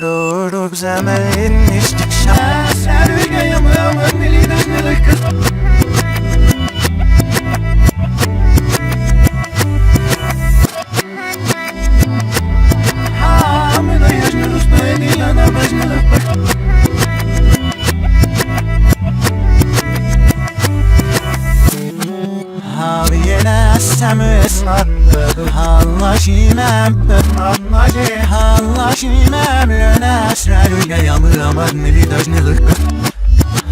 Ruruk zemelin içtik şah. Yamağımın diline Haviyene semes Hallaşimem Anlaşı Hallaşimem Nesrelüge yamıramad mili dajnılık.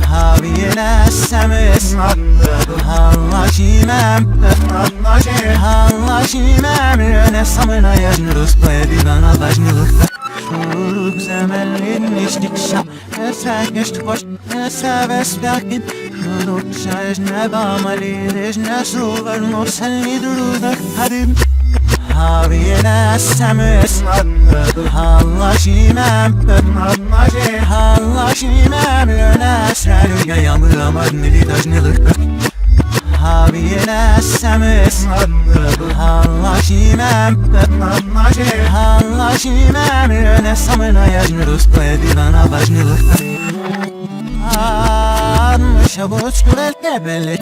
Haviyene semes Hallaşimem Anlaşı Hallaşimem Ne samına yaşnırız Payedivana dajnılık Şuruk zemelin içtik şah. Ese geçti hoş Ese vesbyakin Şuruk şaş ne bamali Reş ne suvar Nur selli duruzak Hadim Haviyene semes Hallaşimem Anlaşı Hallaşimem Nesrelüge yamıramad mili dajnılık Haviyene semes Hallaşimem Anlaşı Hallaşimem Ne samına yaşnırız Payedivana bajnılık Anmışa bu çkurel tebelek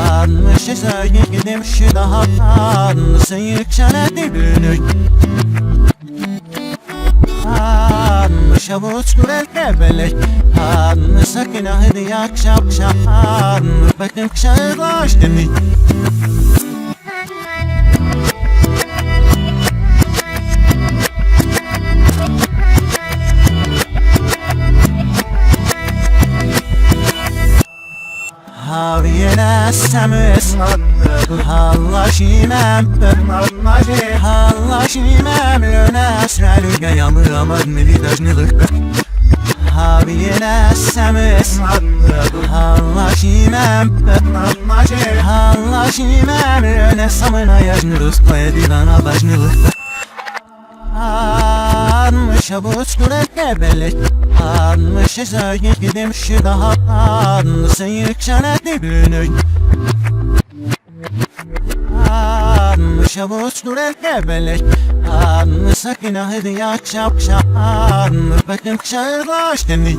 Anmışa söyle gidim şu daha. Anmışa yükşene dibünük ሰዎች ኑረን ከበለች አመሰግናህን ያክሻክሻ በክንክሻ ራሽ ድንኝ Haviyene semes Hallaşimem Anlaşı Hallaşimem Nesrelüge yamıramad mili dajnılık Haviyene semes Hallaşimem Hallaşimem Ne samına yaşnırız. Payedivana bajnılık Anmışa bu çkurel tebelek Anmışa söyle gidim şu daha Anmışa yükşene dibünük Anmışa bu çkurel tebelek Anmışa günahı diyak şap şap baş demik